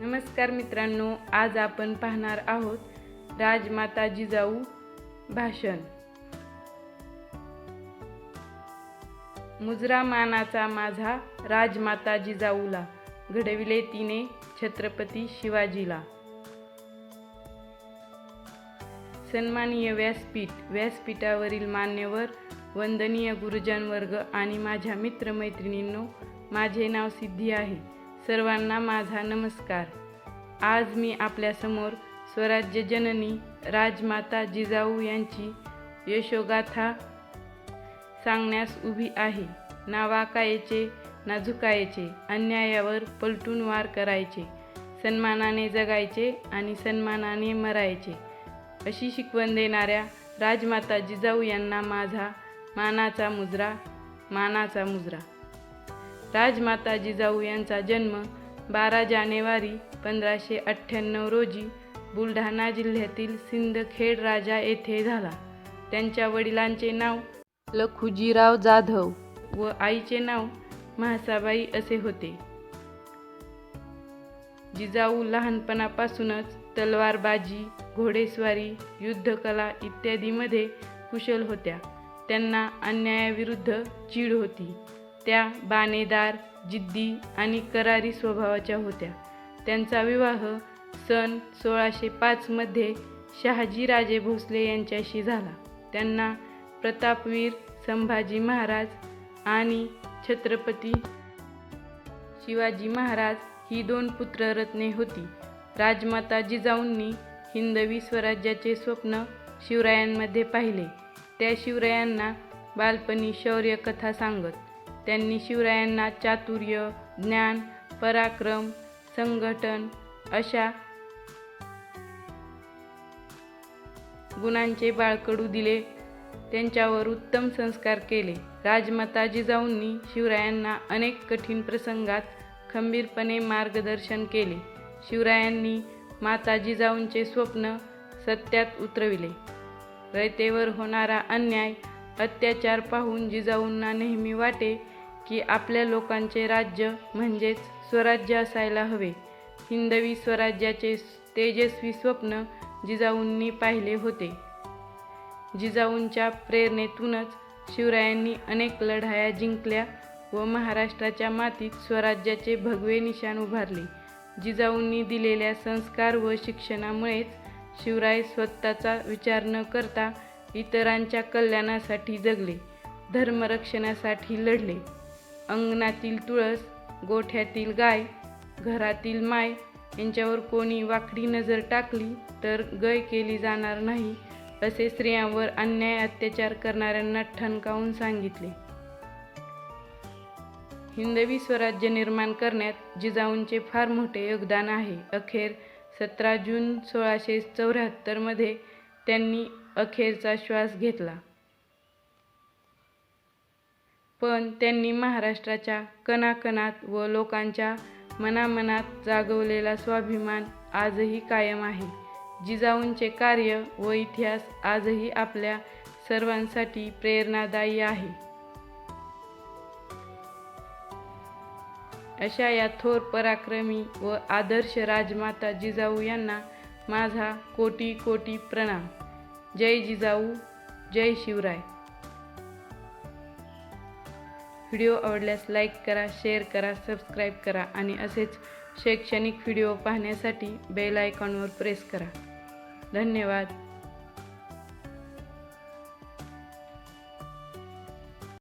नमस्कार मित्रांनो आज आपण पाहणार आहोत राजमाता जिजाऊ भाषण. मुजरा मानाचा माझा राजमाता जिजाऊला घडविले तिने छत्रपती शिवाजीला. सन्माननीय व्यासपीठ व्यासपीठावरील मान्यवर वंदनीय गुरुजन वर्ग आणि माझ्या मित्रमैत्रिणींनो माझे नाव सिद्धी आहे. सर्वांना माझा नमस्कार. आज मी आपल्यासमोर स्वराज्य जननी राजमाता जिजाऊ यांची यशोगाथा सांगण्यास उभी आहे. ना वाकायचे ना झुकायचे अन्यायावर पलटून वार करायचे सन्मानाने जगायचे आणि सन्मानाने मरायचे अशी शिकवण देणाऱ्या राजमाता जिजाऊ यांना माझा मानाचा मुजरा मानाचा मुजरा. राजमाता जिजाऊ यांचा जन्म बारा जानेवारी पंधराशे अठ्ठ्याण्णव रोजी बुलढाणा जिल्ह्यातील सिंदखेड राजा येथे झाला. त्यांच्या वडिलांचे नाव लखुजीराव जाधव व आईचे नाव म्हासाबाई असे होते. जिजाऊ लहानपणापासूनच तलवारबाजी घोडेस्वारी युद्धकला इत्यादीमध्ये कुशल होत्या. त्यांना अन्यायाविरुद्ध चीड होती. त्या बाणेदार जिद्दी आणि करारी स्वभावाच्या होत्या. त्यांचा विवाह सन सोळाशे पाचमध्ये शहाजीराजे भोसले यांच्याशी झाला. त्यांना प्रतापवीर संभाजी महाराज आणि छत्रपती शिवाजी महाराज ही दोन पुत्ररत्ने होती. राजमाता जिजाऊंनी हिंदवी स्वराज्याचे स्वप्न शिवरायांमध्ये पाहिले. त्या शिवरायांना बालपणी शौर्य कथा सांगत त्यांनी शिवरायांना चातुर्य ज्ञान पराक्रम संघटन अशा गुणांचे बाळकडू दिले. त्यांच्यावर उत्तम संस्कार केले. राजमाता जिजाऊंनी शिवरायांना अनेक कठीण प्रसंगात खंबीरपणे मार्गदर्शन केले. शिवरायांनी माता जिजाऊंचे स्वप्न सत्यात उतरविले. रयतेवर होणारा अन्याय अत्याचार पाहून जिजाऊंना नेहमी वाटे की आपल्या लोकांचे राज्य म्हणजेच स्वराज्य असायला हवे. हिंदवी स्वराज्याचे तेजस्वी स्वप्न जिजाऊंनी पाहिले होते. जिजाऊंच्या प्रेरणेतूनच शिवरायांनी अनेक लढाया जिंकल्या व महाराष्ट्राच्या मातीत स्वराज्याचे भगवे निशाण उभारले. जिजाऊंनी दिलेल्या संस्कार व शिक्षणामुळेच शिवराय स्वतःचा विचार न करता इतरांच्या कल्याणासाठी जगले धर्मरक्षणासाठी लढले. अंगणातील तुळस गोठ्यातील गाय घरातील माय यांच्यावर कोणी वाकडी नजर टाकली तर गय केली जाणार नाही असे स्त्रियांवर अन्याय अत्याचार करणाऱ्यांना ठणकावून सांगितले. हिंदवी स्वराज्य निर्माण करण्यात जिजाऊंचे फार मोठे योगदान आहे. अखेर सतरा जून सोळाशे चौऱ्याहत्तरमध्ये त्यांनी अखेरचा श्वास घेतला. पण त्यांनी महाराष्ट्राच्या कणाकणात व लोकांच्या मनामनात जागवलेला स्वाभिमान आजही कायम आहे. जिजाऊंचे कार्य व इतिहास आजही आपल्या सर्वांसाठी प्रेरणादायी आहे. अशा या थोर पराक्रमी व आदर्श राजमाता जिजाऊ यांना माझा कोटी कोटी प्रणाम. जय जिजाऊ जय शिवराय. व्हिडिओ आवडल्यास लाईक करा शेअर करा सबस्क्राईब करा आणि असेच शैक्षणिक व्हिडिओ पाहण्यासाठी बेल आयकॉनवर प्रेस करा. धन्यवाद.